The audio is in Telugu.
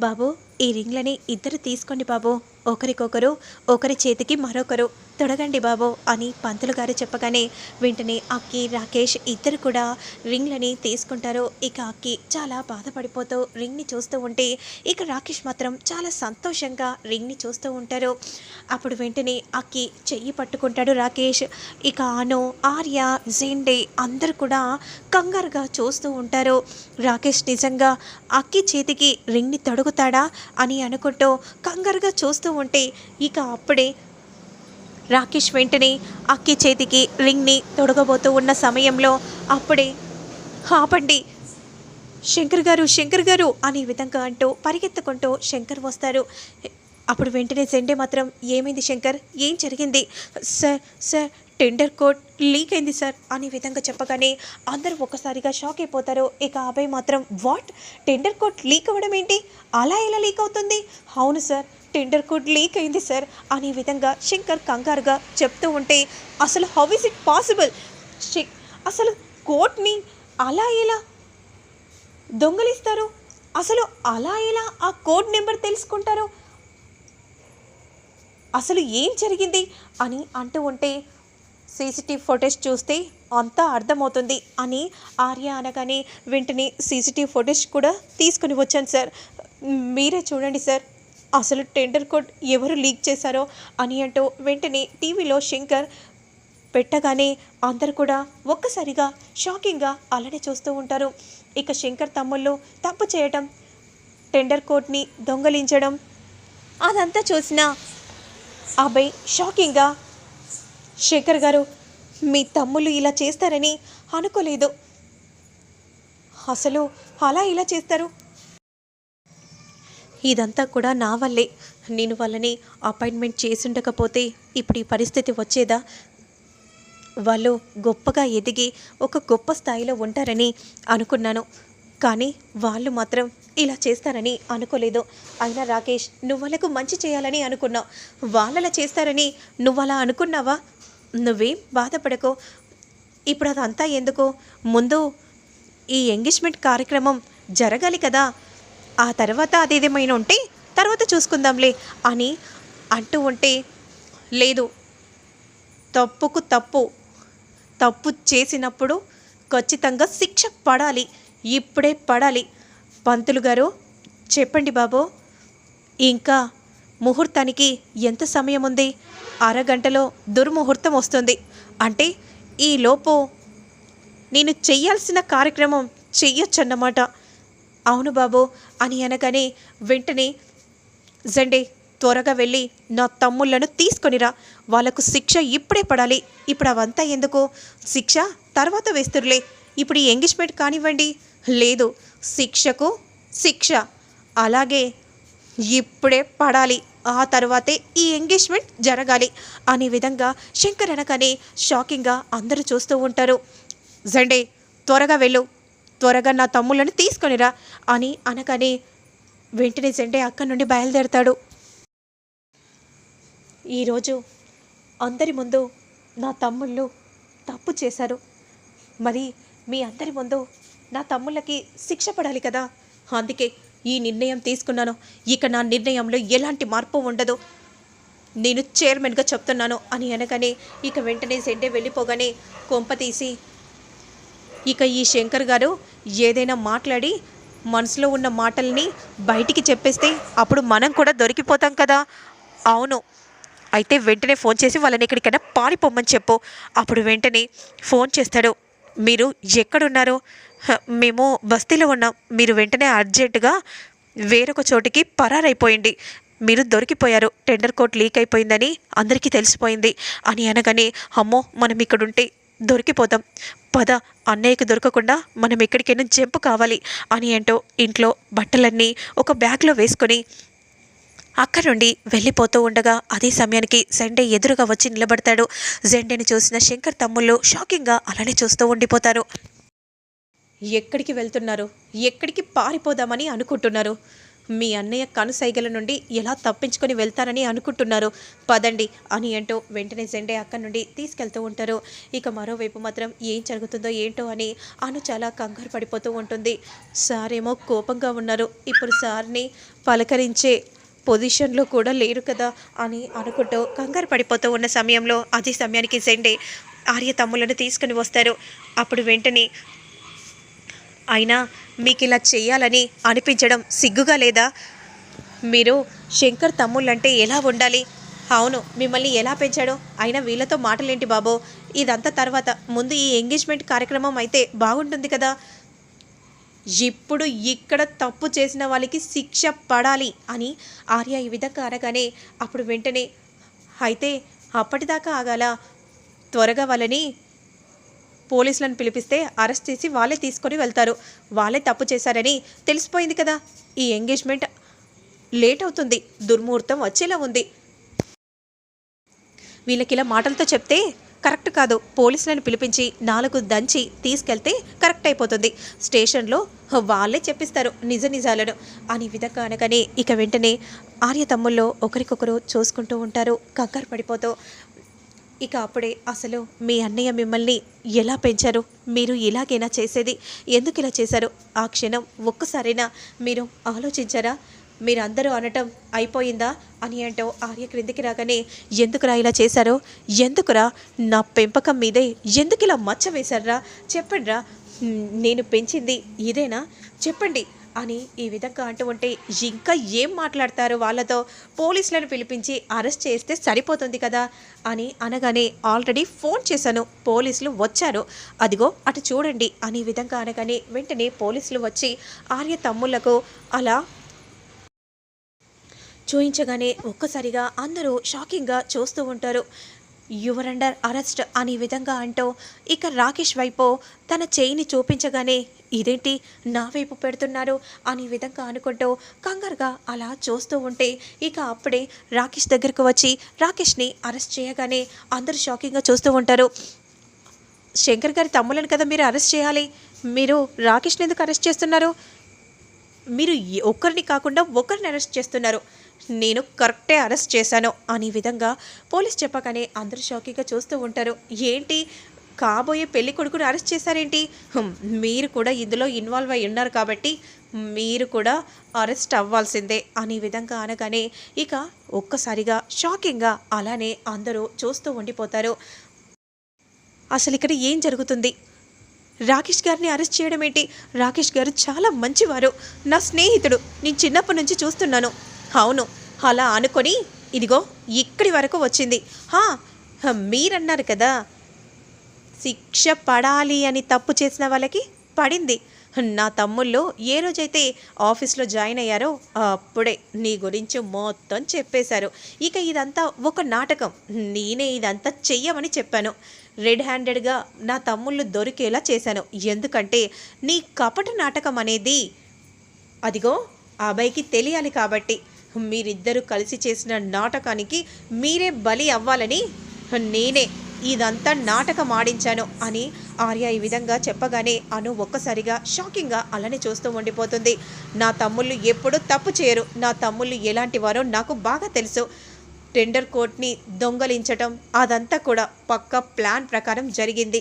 బాబు ఈ రింగ్లని ఇద్దరు తీసుకోండి బాబు. ఒకరికొకరు ఒకరి చేతికి మరొకరు. తొడగండి బాబు అని పంతులు గారు చెప్పగానే వెంటనే అక్కి రాకేష్ ఇద్దరు కూడా రింగ్లని తీసుకుంటారు. ఇక అక్కి చాలా బాధపడిపోతూ రింగ్ని చూస్తూ ఉంటే ఇక రాకేష్ మాత్రం చాలా సంతోషంగా రింగ్ని చూస్తూ ఉంటారు. అప్పుడు వెంటనే అక్కి చెయ్యి పట్టుకుంటాడు రాకేష్. ఇక ఆను ఆర్య జెండే అందరు కూడా కంగారుగా చూస్తూ ఉంటారు. రాకేష్ నిజంగా అక్కి చేతికి రింగ్ని తొడుగుతాడా? అని అనుకుంటూ కంగారుగా చూస్తూ ఉంటే ఇక అప్పుడే రాకేష్ వెంటనే అక్కి చేతికి రింగ్ని తొడగబోతూ ఉన్న సమయంలో అప్పుడే ఆపండి శంకర్ గారు శంకర్ గారు అనే విధంగా అంటూ పరిగెత్తుకుంటూ శంకర్ వస్తారు. అప్పుడు వెంటనే జెండే మాత్రం ఏమైంది శంకర్? ఏం జరిగింది? Sir sir tender code leak అయింది సార్ అనే విధంగా చెప్పగానే అందరూ ఒక్కసారిగా షాక్ అయిపోతారు. ఇక అభయ్ మాత్రం వాట్? టెండర్ కోడ్ లీక్ అవ్వడం ఏంటి? అలా ఎలా లీక్ అవుతుంది? అవును సార్ టెండర్ కోడ్ లీక్ అయింది సార్ అనే విధంగా శంకర్ కంగారుగా చెప్తూ ఉంటే అసలు హౌ ఇస్ ఇట్ పాసిబుల్? అసలు కోర్ట్ని అలా ఎలా దొంగలిస్తారు? అసలు అలా ఎలా ఆ కోడ్ నెంబర్ తెలుసుకుంటారు? అసలు ఏం జరిగింది? అని అంటూ ఉంటే సీసీటీవీ ఫొటేజ్ చూస్తే అంతా అర్థమవుతుంది అని ఆర్య అనగానే వెంటనే సీసీటీవీ ఫొటేజ్ కూడా తీసుకుని వచ్చాను సార్. మీరే చూడండి సార్ అసలు టెండర్ కోడ్ ఎవరు లీక్ చేశారో అని అంటూ వెంటనే టీవీలో శంకర్ పెట్టగానే అందరు కూడా ఒక్కసారిగా షాకింగ్గా అలానే చూస్తూ ఉంటారు. ఇక శంకర్ తమ్ముళ్ళు తప్పు చేయటం టెండర్ కోర్ట్ని దొంగలించడం అదంతా చూసిన అబ్బాయి షాకింగ్గా శేఖర్ గారు మీ తమ్ముళ్ళు ఇలా చేస్తారని అనుకోలేదు. అసలు అలా ఇలా చేస్తారు? ఇదంతా కూడా నా వల్లే. నేను వాళ్ళని అపాయింట్మెంట్ చేసుండకపోతే ఇప్పుడు ఈ పరిస్థితి వచ్చేదా? వాళ్ళు గొప్పగా ఎదిగి ఒక గొప్ప స్థాయిలో ఉంటారని అనుకున్నాను. కానీ వాళ్ళు మాత్రం ఇలా చేస్తారని అనుకోలేదు. అయినా రాకేష్ నువ్వు వాళ్ళకు మంచి చేయాలని అనుకున్నావు. వాళ్ళలా చేస్తారని నువ్వు అలా అనుకున్నావా? నువ్వేం బాధపడకు. ఇప్పుడు అదంతా ఎందుకు? ముందు ఈ ఎంగేజ్మెంట్ కార్యక్రమం జరగాలి కదా. ఆ తర్వాత అదేదేమైనా ఉంటే తర్వాత చూసుకుందాంలే అని అంటూ ఉంటే లేదు. తప్పుకు తప్పు. తప్పు చేసినప్పుడు ఖచ్చితంగా శిక్ష పడాలి. ఇప్పుడే పడాలి. పంతులు గారు చెప్పండి బాబు. ఇంకా ముహూర్తానికి ఎంత సమయం ఉంది అరగంటలో దుర్ముహూర్తం వస్తుంది. అంటే ఈలోపు నేను చెయ్యాల్సిన కార్యక్రమం చెయ్యొచ్చన్నమాట. అవును బాబు అని అనగానే వెంటనే జండే త్వరగా వెళ్ళి నా తమ్ముళ్ళను తీసుకొనిరా వాళ్ళకు శిక్ష ఇప్పుడే పడాలి. ఇప్పుడు అవంతా ఎందుకు? శిక్ష తర్వాత వేస్తురులే. ఇప్పుడు ఈ ఎంగేజ్మెంట్ కానివ్వండి. లేదు శిక్షకు శిక్ష. అలాగే ఇప్పుడే పడాలి. ఆ తర్వాతే ఈ ఎంగేజ్మెంట్ జరగాలి అనే విధంగా శంకర్ అనగానే షాకింగ్గా అందరూ చూస్తూ ఉంటారు. జండే త్వరగా వెళ్ళు. త్వరగా నా తమ్ముళ్ళని తీసుకొనిరా అని అనగానే వెంటనే జెండే అక్కడి నుండి బయలుదేరతాడు. ఈరోజు అందరి ముందు నా తమ్ముళ్ళు తప్పు చేశారు. మరి మీ అందరి ముందు నా తమ్ముళ్ళకి శిక్ష పడాలి కదా. అందుకే ఈ నిర్ణయం తీసుకున్నాను. ఇక నా నిర్ణయంలో ఎలాంటి మార్పు ఉండదు. నేను చైర్మన్గా చెప్తున్నాను అని అనగానే ఇక వెంటనే సెడ్డే వెళ్ళిపోగానే కొంప తీసి ఇక ఈ శంకర్ గారు ఏదైనా మాట్లాడి మనసులో ఉన్న మాటల్ని బయటికి చెప్పేస్తే అప్పుడు మనం కూడా దొరికిపోతాం కదా. అవును. అయితే వెంటనే ఫోన్ చేసి వాళ్ళని ఎక్కడికైనా పారిపోమ్మని చెప్పు. అప్పుడు వెంటనే ఫోన్ చేస్తాడు. మీరు ఎక్కడున్నారు మేము బస్తీలో ఉన్నాం. మీరు వెంటనే అర్జెంటుగా వేరొక చోటికి పరారైపోయింది. మీరు దొరికిపోయారు. టెండర్ కోట్ లీక్ అయిపోయిందని అందరికీ తెలిసిపోయింది. అని అనగానే అమ్మో మనం ఇక్కడుంటే దొరికిపోతాం. పద అన్నయ్యకి దొరకకుండా మనం ఎక్కడికైనా జంపు కావాలి అని అంటూ ఇంట్లో బట్టలన్నీ ఒక బ్యాగ్లో వేసుకొని అక్కడి నుండి వెళ్ళిపోతూ ఉండగా అదే సమయానికి జెండే ఎదురుగా వచ్చి నిలబడతాడు. జెండేని చూసిన శంకర్ తమ్ముళ్ళు షాకింగ్గా అలానే చూస్తూ ఉండిపోతారు. ఎక్కడికి వెళ్తున్నారు? ఎక్కడికి పారిపోదామని అనుకుంటున్నారు? మీ అన్నయ్య కనుసైగల నుండి ఎలా తప్పించుకొని వెళ్తారని అనుకుంటున్నారు? పదండి అని అంటూ వెంటనే జెండే అక్కడి నుండి తీసుకెళ్తూ ఉంటారు. ఇక మరోవైపు మాత్రం ఏం జరుగుతుందో ఏంటో అని అను చాలా కంగారు పడిపోతూ ఉంటుంది. సార్ ఏమో కోపంగా ఉన్నారు. ఇప్పుడు సార్ని పలకరించే పొజిషన్లో కూడా లేరు కదా అని అనుకుంటూ కంగారు పడిపోతూ ఉన్న సమయంలో అదే సమయానికి జెండే ఆర్య తమ్ములను తీసుకుని వస్తారు. అప్పుడు వెంటనే అయినా మీకు ఇలా చేయాలని అనిపించడం సిగ్గుగా లేదా? మీరు శంకర్ తమ్ముళ్ళంటే ఎలా ఉండాలి? అవును మిమ్మల్ని ఎలా పెంచాడో? అయినా వీళ్ళతో మాటలేంటి బాబో? ఇదంతా తర్వాత ముందు ఈ ఎంగేజ్మెంట్ కార్యక్రమం అయితే బాగుంటుంది కదా? ఇప్పుడు ఇక్కడ తప్పు చేసిన వాళ్ళకి శిక్ష పడాలి అని ఆర్య ఈ విధంగా అనగానే అప్పుడు వెంటనే అయితే అప్పటిదాకా ఆగాల. త్వరగా వాళ్ళని పోలీసులను పిలిపిస్తే అరెస్ట్ చేసి వాళ్ళే తీసుకొని వెళ్తారు. వాళ్ళే తప్పు చేశారని తెలిసిపోయింది కదా. ఈ ఎంగేజ్మెంట్ లేట్ అవుతుంది. దుర్ముహూర్తం వచ్చేలా ఉంది. వీళ్ళకి ఇలా మాటలతో చెప్తే కరెక్ట్ కాదు. పోలీసులను పిలిపించి నాలుగు దంచి తీసుకెళ్తే కరెక్ట్ అయిపోతుంది. స్టేషన్లో వాళ్ళే చెప్పిస్తారు నిజ నిజాలను. అని విధంగా అనగానే ఇక వెంటనే ఆర్య తమ్ముల్లో ఒకరికొకరు చూసుకుంటూ ఉంటారు. కంగారు పడిపోతూ ఇక అప్పుడే అసలు మీ అన్నయ్య మిమ్మల్ని ఎలా పెంచారు? మీరు ఇలాగైనా చేసేది ఎందుకు ఇలా చేశారు? ఆ క్షణం ఒక్కసారైనా మీరు ఆలోచించారా? మీరందరూ అనటం అయిపోయిందా? అని అంటూ ఆర్య క్రిందికి రాగానే ఎందుకురా ఇలా చేశారో? ఎందుకురా నా పెంపకం మీదే ఎందుకు ఇలా మచ్చ వేశారా? చెప్పండిరా నేను పెంచింది ఇదేనా? చెప్పండి అని ఈ విధంగా అంటూ ఉంటే ఇంకా ఏం మాట్లాడతారు వాళ్ళతో? పోలీసులను పిలిపించి అరెస్ట్ చేస్తే సరిపోతుంది కదా? అని అనగానే ఆల్రెడీ ఫోన్ చేశాను పోలీసులు వచ్చారు. అదిగో అటు చూడండి అని ఈ విధంగా అనగానే వెంటనే పోలీసులు వచ్చి ఆర్య తమ్ముళ్ళకు అలా చూయించగానే ఒక్కసారిగా అందరూ షాకింగ్గా చూస్తూ ఉంటారు. యువర్ అండర్ అరెస్ట్ అనే విధంగా అంటూ ఇక రాకేష్ వైపు తన చేయిని చూపించగానే ఇదేంటి? నా వైపు పెడుతున్నారు? అనే విధంగా అనుకుంటూ కంగారుగా అలా చూస్తూ ఉంటే ఇక అప్పుడే రాకేష్ దగ్గరకు వచ్చి రాకేష్ని అరెస్ట్ చేయగానే అందరూ షాకింగ్గా చూస్తూ ఉంటారు. శంకర్ గారి తమ్ములను కదా మీరు అరెస్ట్ చేయాలి? మీరు రాకేష్ని ఎందుకు అరెస్ట్ చేస్తున్నారు? మీరు ఎ- ఒక్కరిని కాకుండా ఒకరిని అరెస్ట్ చేస్తున్నారు. నేను కరెక్టే అరెస్ట్ చేశాను అనే విధంగా పోలీస్ చెప్పగానే అందరూ షాకీగా చూస్తూ ఉంటారు. ఏంటి? కాబోయే పెళ్ళి కొడుకుని అరెస్ట్ చేశారేంటి? మీరు కూడా ఇందులో ఇన్వాల్వ్ అయి ఉన్నారు కాబట్టి మీరు కూడా అరెస్ట్ అవ్వాల్సిందే అనే విధంగా అనగానే ఇక ఒక్కసారిగా షాకింగ్గా అలానే అందరూ చూస్తూ ఉండిపోతారు. అసలు ఇక్కడ ఏం జరుగుతుంది? రాకేష్ గారిని అరెస్ట్ చేయడం ఏంటి? రాకేష్ గారు చాలా మంచివారు. నా స్నేహితుడు. నేను చిన్నప్పటి నుంచి చూస్తున్నాను. అవును. అలా అనుకొని ఇదిగో ఇక్కడి వరకు వచ్చింది. హా హ, మీరన్నారు కదా. శిక్ష పడాలి అని తప్పు చేసిన వాళ్ళకి పడింది. నా తమ్ముళ్ళు ఏ రోజైతే ఆఫీస్లో జాయిన్ అయ్యారో అప్పుడే నీ గురించి మొత్తం చెప్పేశారు. ఇక ఇదంతా ఒక నాటకం. నేనే ఇదంతా చెయ్యమని చెప్పాను. రెడ్ హ్యాండెడ్గా నా తమ్ముళ్ళు దొరికేలా చేశాను. ఎందుకంటే నీ కపట నాటకం అనేది అదిగో ఆ అబ్బాయికి తెలియాలి కాబట్టి మీరిద్దరూ కలిసి చేసిన నాటకానికి మీరే బలి అవ్వాలని నేనే ఇదంతా నాటకం ఆడించాను అని ఆర్య ఈ విధంగా చెప్పగానే అను ఒక్కసారిగా షాకింగ్గా అలానే చూస్తూ ఉండిపోతుంది. నా తమ్ముళ్ళు ఎప్పుడూ తప్పు చేయరు. నా తమ్ముళ్ళు ఎలాంటి వారో నాకు బాగా తెలుసు. టెండర్ కోర్ట్ని దొంగలించటం అదంతా కూడా పక్క ప్లాన్ ప్రకారం జరిగింది.